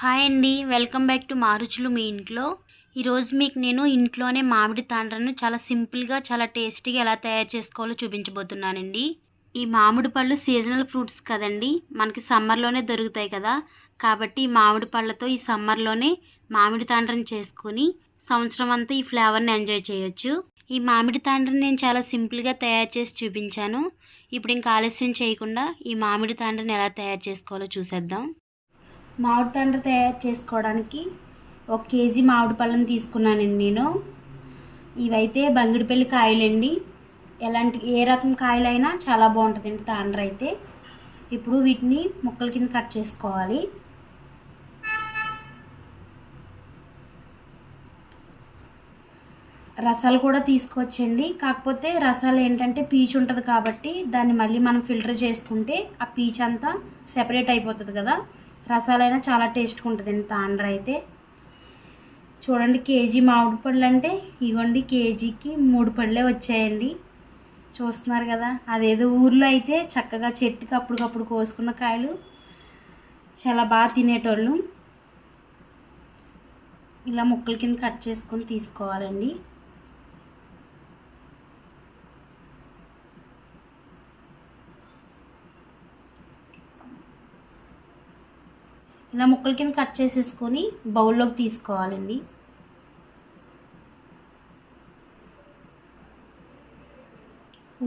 Hi అండి. Welcome back to మారుచులు మీ ఇంట్లో. ఈరోజు మీకు నేను ఇంట్లోనే మామిడి తాండ్రను చాలా సింపుల్గా చాలా టేస్టీగా ఎలా తయారు చేసుకోవాలో చూపించబోతున్నానండి. ఈ మామిడి పళ్ళు సీజనల్ ఫ్రూట్స్ కదండి. మనకి సమ్మర్లోనే దొరుకుతాయి కదా. కాబట్టి ఈ మామిడి పళ్ళతో ఈ సమ్మర్లోనే మామిడి తాండ్రను చేసుకొని సంవత్సరం అంతా ఈ ఫ్లేవర్ని ఎంజాయ్ చేయొచ్చు. ఈ మామిడి తాండ్రని నేను చాలా సింపుల్గా తయారు చేసి చూపించాను. ఇప్పుడు ఇంకా ఆలస్యం చేయకుండా ఈ మామిడి తాండ్రని ఎలా తయారు చేసుకోవాలో చూసేద్దాం. మామిడి తండ్ర తయారు చేసుకోవడానికి ఒక కేజీ మామిడి పళ్ళను తీసుకున్నానండి నేను. ఇవైతే బంగిడిపల్లి కాయలండి. ఎలాంటి ఏ రకం కాయలైనా చాలా బాగుంటుందండి తాండ్ర అయితే. ఇప్పుడు వీటిని ముక్కల కింద కట్ చేసుకోవాలి. రసాలు కూడా తీసుకోవచ్చండి. కాకపోతే రసాలు ఏంటంటే పీచు ఉంటుంది కాబట్టి దాన్ని మళ్ళీ మనం ఫిల్టర్ చేసుకుంటే ఆ పీచ్ అంతా సెపరేట్ అయిపోతుంది కదా. రసాలైనా చాలా టేస్ట్గా ఉంటుందండి తాండ్ర అయితే చూడండి కేజీ మామిడి పళ్ళు అంటే ఇగోండి కేజీకి మూడు పళ్ళే వచ్చాయండి. చూస్తున్నారు కదా అదేదో ఊర్లో అయితే చక్కగా చెట్టుకి అప్పటికప్పుడు కోసుకున్న కాయలు చాలా బాగా తినేటోళ్ళు. ఇలా ముక్కల కింద కట్ చేసుకొని తీసుకోవాలండి. ఇలా ముక్కల కింద కట్ చేసేసుకొని బౌల్లోకి తీసుకోవాలండి.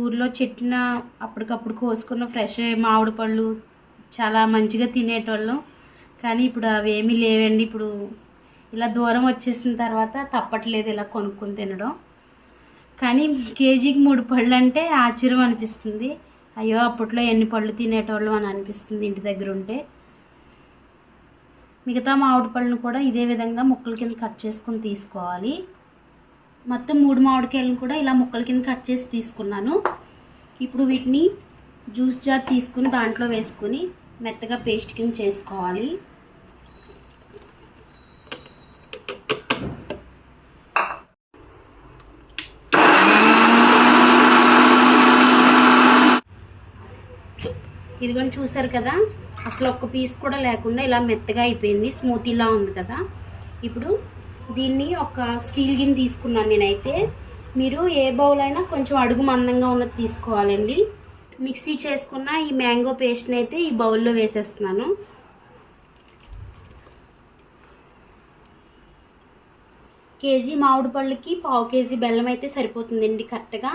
ఊర్లో చెట్టిన అప్పటికప్పుడు కోసుకున్న ఫ్రెష్ మామిడి పళ్ళు చాలా మంచిగా తినేటోళ్ళం. కానీ ఇప్పుడు అవేమీ లేవండి. ఇప్పుడు ఇలా దూరం వచ్చేసిన తర్వాత తప్పట్లేదు ఇలా కొనుక్కొని తినడం. కానీ కేజీకి మూడు పళ్ళు అంటే ఆశ్చర్యం అనిపిస్తుంది. అయ్యో అప్పట్లో ఎన్ని పళ్ళు తినేటోళ్ళం అని అనిపిస్తుంది ఇంటి దగ్గర ఉంటే. మిగతా మామిడి పళ్ళను కూడా ఇదే విధంగా ముక్కల కింద కట్ చేసుకొని తీసుకోవాలి. మొత్తం మూడు మామిడికాయలను కూడా ఇలా ముక్కల కింద కట్ చేసి తీసుకున్నాను. ఇప్పుడు వీటిని జ్యూస్ జార్ తీసుకుని దాంట్లో వేసుకుని మెత్తగా పేస్ట్ కింద చేసుకోవాలి. ఇదిగోని చూసారు కదా? అసలు ఒక్క పీస్ కూడా లేకుండా ఇలా మెత్తగా అయిపోయింది. స్మూతీలా ఉంది కదా. ఇప్పుడు దీన్ని ఒక స్టీల్ గిన్నె తీసుకున్నాను నేనైతే. మీరు ఏ బౌల్ అయినా కొంచెం అడుగు మందంగా ఉన్నది తీసుకోవాలండి. మిక్సీ చేసుకున్న ఈ మ్యాంగో పేస్ట్ని అయితే ఈ బౌల్లో వేసేస్తున్నాను. కేజీ మామిడి పళ్ళకి పావు కేజీ బెల్లం అయితే సరిపోతుందండి కరెక్ట్గా.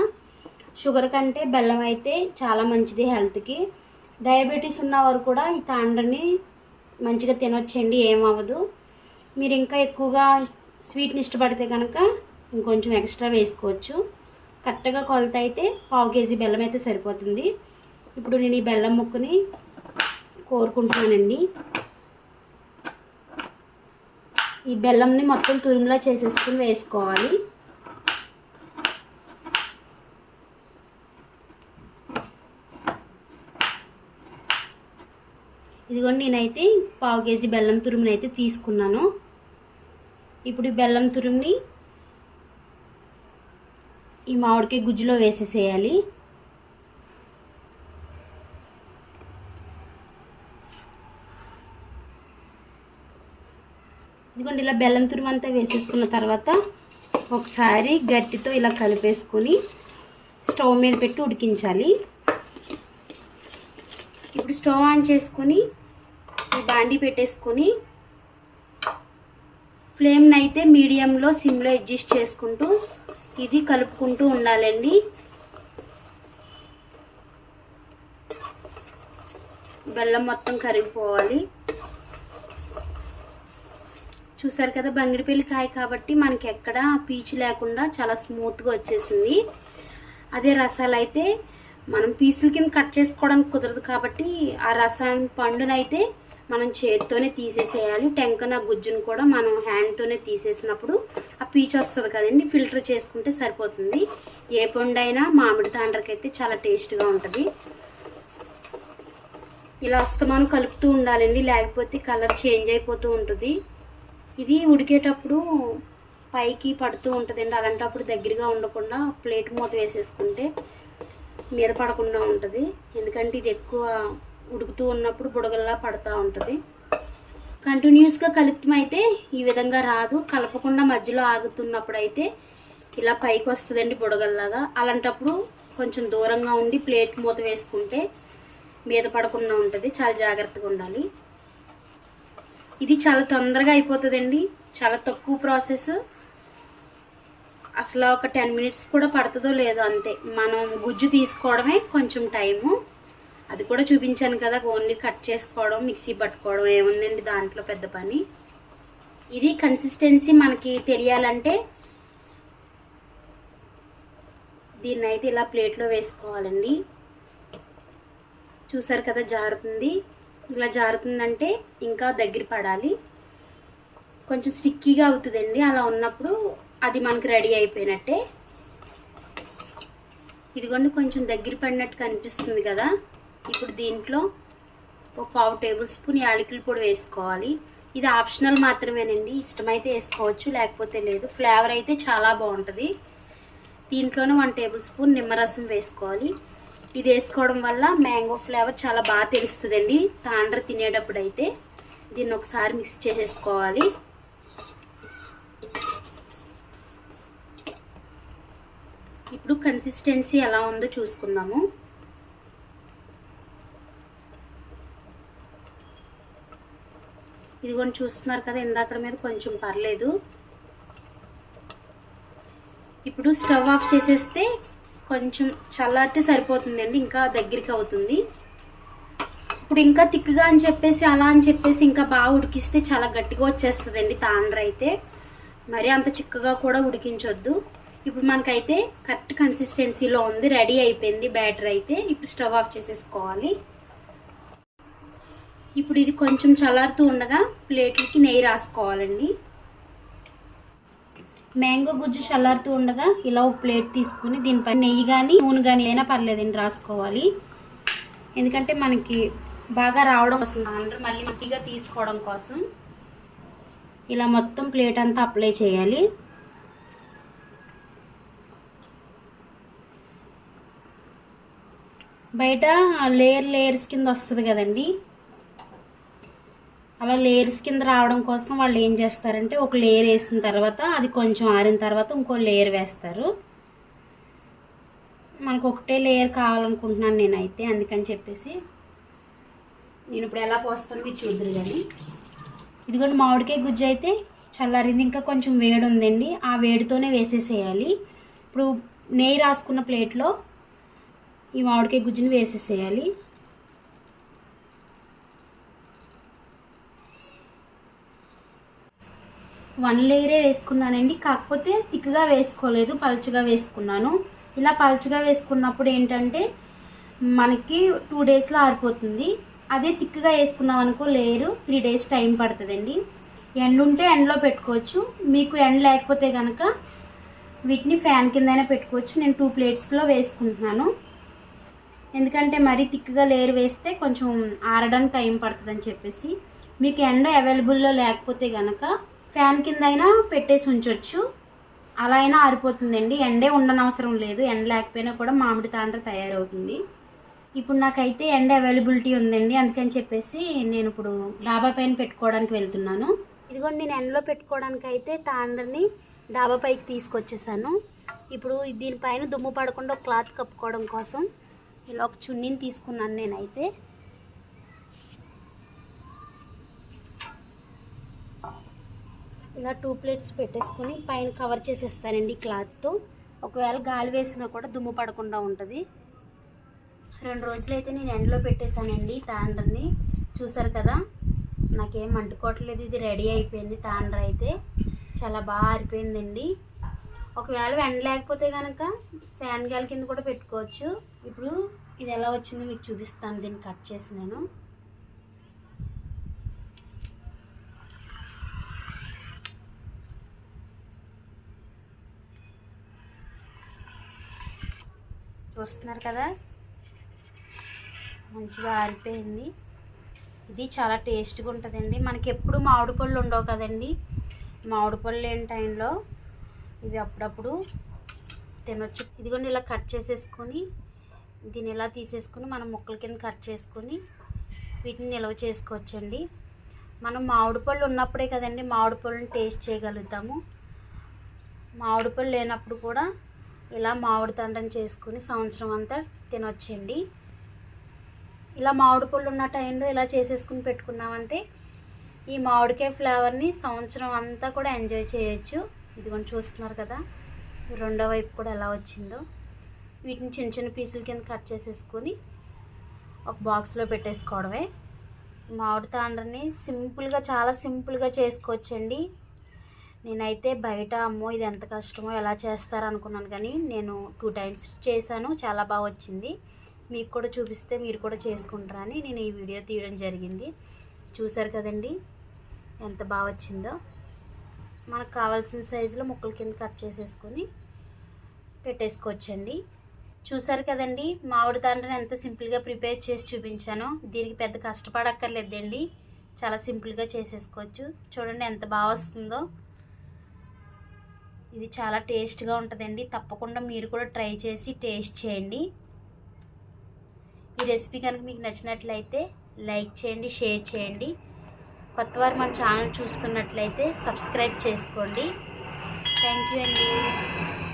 షుగర్ కంటే బెల్లం అయితే చాలా మంచిది హెల్త్కి. డయాబెటీస్ ఉన్నవారు కూడా ఈ తాండ్రని మంచిగా తినొచ్చండి ఏమవ్వదు. మీరు ఇంకా ఎక్కువగా స్వీట్ని ఇష్టపడితే కనుక ఇంకొంచెం ఎక్స్ట్రా వేసుకోవచ్చు. కరెక్ట్గా కొలత అయితే పావు కేజీ బెల్లం అయితే సరిపోతుంది. ఇప్పుడు నేను ఈ బెల్లం ముక్కుని కోరుకుంటున్నానండి. ఈ బెల్లంని మొత్తం తురుములా చేసేసుకుని వేసుకోవాలి. ఇదిగోండి నేనైతే పావు కేజీ బెల్లం తురుముని అయితే తీసుకున్నాను. ఇప్పుడు ఈ బెల్లం తురుముని ఈ మామిడికాయ గుజ్జులో వేసేసేయాలి. ఇదిగోండి ఇలా బెల్లం తురుము అంతా వేసేసుకున్న తర్వాత ఒకసారి గట్టితో ఇలా కలిపేసుకొని స్టవ్ మీద పెట్టి ఉడికించాలి. ఇప్పుడు స్టవ్ ఆన్ చేసుకొని ఈ బాండి పెట్టేసుకొని ఫ్లేమ్ని అయితే మీడియంలో సిమ్లో అడ్జస్ట్ చేసుకుంటూ ఇది కలుపుకుంటూ ఉండాలండి. బెల్లం మొత్తం కరిగిపోవాలి. చూసారు కదా బంగిడిపల్లి కాయ కాబట్టి మనకి ఎక్కడ పీచు లేకుండా చాలా స్మూత్గా వచ్చేసింది. అదే రసాలు అయితే మనం పీసుల కింద కట్ చేసుకోవడానికి కుదరదు కాబట్టి ఆ రసాన్ని పండునైతే మనం చేతితోనే తీసేసేయాలి. టెంకన గుజ్జును కూడా మనం హ్యాండ్తోనే తీసేసినప్పుడు ఆ పీచు వస్తుంది కదండి ఫిల్టర్ చేసుకుంటే సరిపోతుంది. ఏ పండు అయినా మామిడి తాండ్రకైతే చాలా టేస్ట్గా ఉంటుంది. ఇలా అస్తమానం కలుపుతూ ఉండాలండి లేకపోతే కలర్ చేంజ్ అయిపోతూ ఉంటుంది. ఇది ఉడికేటప్పుడు పైకి పడుతూ ఉంటుందండి అలాంటప్పుడు దగ్గరగా ఉండకుండా ప్లేట్ మూత వేసేసుకుంటే మీద పడకుండా ఉంటుంది. ఎందుకంటే ఇది ఎక్కువ ఉడుకుతూ ఉన్నప్పుడు బుడగల్లా పడుతూ ఉంటుంది. కంటిన్యూస్గా కలుపుతమైతే ఈ విధంగా రాదు. కలపకుండా మధ్యలో ఆగుతున్నప్పుడు అయితే ఇలా పైకి వస్తుందండి బుడగల్లాగా. అలాంటప్పుడు కొంచెం దూరంగా ఉండి ప్లేట్ మూత వేసుకుంటే మీద పడకుండా ఉంటుంది. చాలా జాగ్రత్తగా ఉండాలి. ఇది చాలా తొందరగా అయిపోతుందండి. చాలా తక్కువ ప్రాసెస్. అసలు ఒక టెన్ మినిట్స్ కూడా పడుతుందో లేదో అంతే. మనం గుజ్జు తీసుకోవడమే కొంచెం టైము. అది కూడా చూపించాను కదా ఓన్లీ కట్ చేసుకోవడం మిక్సీ పట్టుకోవడం ఏముందండి దాంట్లో పెద్ద పని? ఇది కన్సిస్టెన్సీ మనకి తెలియాలంటే దీన్ని అయితే ఇలా ప్లేట్లో వేసుకోవాలండి. చూసారు కదా జారుతుంది. ఇలా జారుతుందంటే ఇంకా దగ్గర పడాలి. కొంచెం స్టిక్కీగా అవుతుందండి. అలా ఉన్నప్పుడు అది మనకి రెడీ అయిపోయినట్టే. ఇదిగోండి కొంచెం దగ్గర పడినట్టు కనిపిస్తుంది కదా. ఇప్పుడు దీంట్లో ఒక పావు టేబుల్ స్పూన్ యాలకుల పొడి వేసుకోవాలి. ఇది ఆప్షనల్ మాత్రమేనండి. ఇష్టమైతే వేసుకోవచ్చు లేకపోతే లేదు. ఫ్లేవర్ అయితే చాలా బాగుంటుంది. దీంట్లోనే వన్ టేబుల్ స్పూన్ నిమ్మరసం వేసుకోవాలి. ఇది వేసుకోవడం వల్ల మ్యాంగో ఫ్లేవర్ చాలా బాగా తెలుస్తుందండి. తాండ్ర తినేటప్పుడు అయితే దీన్ని ఒకసారి మిక్స్ చేసేసుకోవాలి. ఇప్పుడు కన్సిస్టెన్సీ ఎలా ఉందో చూసుకుందాము. ఇదిగోండి చూస్తున్నారు కదా ఇందాక మీద కొంచెం పర్లేదు. ఇప్పుడు స్టవ్ ఆఫ్ చేసేస్తే కొంచెం చల్లారితే సరిపోతుందండి ఇంకా దగ్గరికి అవుతుంది. ఇప్పుడు ఇంకా తిక్కుగా అని చెప్పేసి అలా అని చెప్పేసి ఇంకా బాగా ఉడికిస్తే చాలా గట్టిగా వచ్చేస్తుందండి తాండ్ర అయితే. మరి అంత చిక్కగా కూడా ఉడికించొద్దు. ఇప్పుడు మనకైతే కరెక్ట్ కన్సిస్టెన్సీలో ఉంది రెడీ అయిపోయింది బ్యాటర్ అయితే. ఇప్పుడు స్టవ్ ఆఫ్ చేసేసుకోవాలి. ఇప్పుడు ఇది కొంచెం చల్లారుతూ ఉండగా ప్లేట్లకి నెయ్యి రాసుకోవాలండి. మ్యాంగో గుజ్జు చల్లారుతూ ఉండగా ఇలా ఒక ప్లేట్ తీసుకుని దీనిపై నెయ్యి కానీ నూనె కానీ అయినా పర్లేదండి రాసుకోవాలి. ఎందుకంటే మనకి బాగా రావడం కోసం అంటే మళ్ళీ మట్టిగా తీసుకోవడం కోసం. ఇలా మొత్తం ప్లేట్ అంతా అప్లై చేయాలి. బయట లేయర్ లేయర్స్ కింద వస్తుంది కదండి. అలా లేయర్స్ కింద రావడం కోసం వాళ్ళు ఏం చేస్తారంటే ఒక లేయర్ వేసిన తర్వాత అది కొంచెం ఆరిన తర్వాత ఇంకో లేయర్ వేస్తారు. మనకు ఒకటే లేయర్ కావాలనుకుంటున్నాను నేనైతే అందుకని చెప్పేసి నేను ఇప్పుడు ఎలా పోస్తాను మీరు చూద్దరు కానీ ఇదిగోండి మామిడికాయ గుజ్జు అయితే చల్లారింది. ఇంకా కొంచెం వేడి ఉందండి. ఆ వేడితోనే వేసేసేయాలి. ఇప్పుడు నెయ్యి రాసుకున్న ప్లేట్లో ఈ మామిడికాయ గుజ్జుని వేసేసేయాలి. వన్ లేయరే వేసుకున్నానండి. కాకపోతే థిక్గా వేసుకోలేదు పలుచగా వేసుకున్నాను. ఇలా పలుచగా వేసుకున్నప్పుడు ఏంటంటే మనకి టూ డేస్లో ఆరిపోతుంది. అదే థిక్గా వేసుకున్నాం అనుకో లేయరు త్రీ డేస్ టైం పడుతుందండి. ఎండ ఉంటే ఎండలో పెట్టుకోవచ్చు. మీకు ఎండ లేకపోతే కనుక వీటిని ఫ్యాన్ కిందైనా పెట్టుకోవచ్చు. నేను టూ ప్లేట్స్లో వేసుకుంటున్నాను. ఎందుకంటే మరీ థిక్గా లేయర్ వేస్తే కొంచెం ఆరడానికి టైం పడుతుందని చెప్పేసి. మీకు ఎండ అవైలబుల్లో లేకపోతే కనుక ఫ్యాన్ కింద అయినా పెట్టేసి ఉంచవచ్చు అలా అయినా ఆరిపోతుందండి. ఎండే ఉండనవసరం లేదు. ఎండ లేకపోయినా కూడా మామిడి తాండ్ర తయారవుతుంది. ఇప్పుడు నాకైతే ఎండ అవైలబిలిటీ ఉందండి. అందుకని చెప్పేసి నేను ఇప్పుడు డాబా పైన పెట్టుకోవడానికి వెళ్తున్నాను. ఇదిగోండి నేను ఎండలో పెట్టుకోవడానికి అయితే తాండ్రని డాబా పైకి తీసుకొచ్చేసాను. ఇప్పుడు దీనిపైన దుమ్ము పడకుండా ఒక క్లాత్ కప్పుకోవడం కోసం ఇలా ఒక చున్నీని తీసుకున్నాను నేనైతే. ఇలా టూ ప్లేట్స్ పెట్టేసుకుని పైన కవర్ చేసేస్తానండి క్లాత్తో. ఒకవేళ గాలి వేసినా కూడా దుమ్ము పడకుండా ఉంటుంది. రెండు రోజులైతే నేను ఎండలో పెట్టేశానండి తాండ్రని. చూసారు కదా నాకేం అంటుకోవట్లేదు ఇది రెడీ అయిపోయింది తాండ్ర అయితే. చాలా బాగా ఆరిపోయిందండి. ఒకవేళ ఎండ లేకపోతే కనుక ఫ్యాన్ గాలి కింద కూడా పెట్టుకోవచ్చు. ఇప్పుడు ఇది ఎలా వచ్చిందో మీకు చూపిస్తాను దీన్ని కట్ చేసి నేను. చూస్తున్నారు కదా? మంచిగా ఆరిపోయింది. ఇది చాలా టేస్ట్గా ఉంటుందండి. మనకి ఎప్పుడు మామిడి పళ్ళు ఉండవు కదండి. మామిడి పళ్ళు లేని టైంలో ఇవి అప్పుడప్పుడు తినొచ్చు. ఇదిగోండి ఇలా కట్ చేసేసుకొని దీన్ని ఇలా తీసేసుకొని మనం ముక్కల కింద కట్ చేసుకొని వీటిని నిల్వ చేసుకోవచ్చండి. మనం మామిడి పళ్ళు ఉన్నప్పుడే కదండి మామిడి పళ్ళని టేస్ట్ చేయగలుగుతాము. మామిడి పళ్ళు లేనప్పుడు కూడా ఇలా మామిడి తండ్రిని చేసుకుని సంవత్సరం అంతా తినొచ్చండి. ఇలా మామిడి పళ్ళు ఉన్న టైంలో ఇలా చేసేసుకుని పెట్టుకున్నామంటే ఈ మామిడికాయ ఫ్లేవర్ని సంవత్సరం అంతా కూడా ఎంజాయ్ చేయొచ్చు. ఇదిగోండి చూస్తున్నారు కదా రెండో వైపు కూడా ఎలా వచ్చిందో. వీటిని చిన్న చిన్న పీసుల కింద కట్ చేసేసుకొని ఒక బాక్స్లో పెట్టేసుకోవడమే. మామిడి తాండ్రని సింపుల్గా చాలా సింపుల్గా చేసుకోవచ్చండి. నేనైతే బయట అమ్మో ఇది ఎంత కష్టమో ఎలా చేస్తారో అనుకున్నాను కానీ నేను టూ టైమ్స్ చేశాను. చాలా బాగా వచ్చింది. మీకు కూడా చూపిస్తే మీరు కూడా చేసుకుంటారని నేను ఈ వీడియో తీయడం జరిగింది. చూసారు కదండి? ఎంత బాగా వచ్చిందో. మనకు కావాల్సిన సైజులో ముక్కల కింద కట్ చేసేసుకొని పెట్టేసుకోవచ్చండి. చూసారు కదండి? మామిడి తాండ్రని ఎంత సింపుల్గా ప్రిపేర్ చేసి చూపించాను. దీనికి పెద్ద కష్టపడక్కర్లేదండి. చాలా సింపుల్గా చేసేసుకోవచ్చు. చూడండి ఎంత బాగా వస్తుందో. ఇది చాలా టేస్ట్గా ఉంటుందండి. తప్పకుండా మీరు కూడా ట్రై చేసి టేస్ట్ చేయండి. ఈ రెసిపీ కనుక మీకు నచ్చినట్లయితే లైక్ చేయండి షేర్ చేయండి. కొత్తవారు మన ఛానల్ చూస్తున్నట్లయితే సబ్స్క్రైబ్ చేసుకోండి. థ్యాంక్ యూ అండి.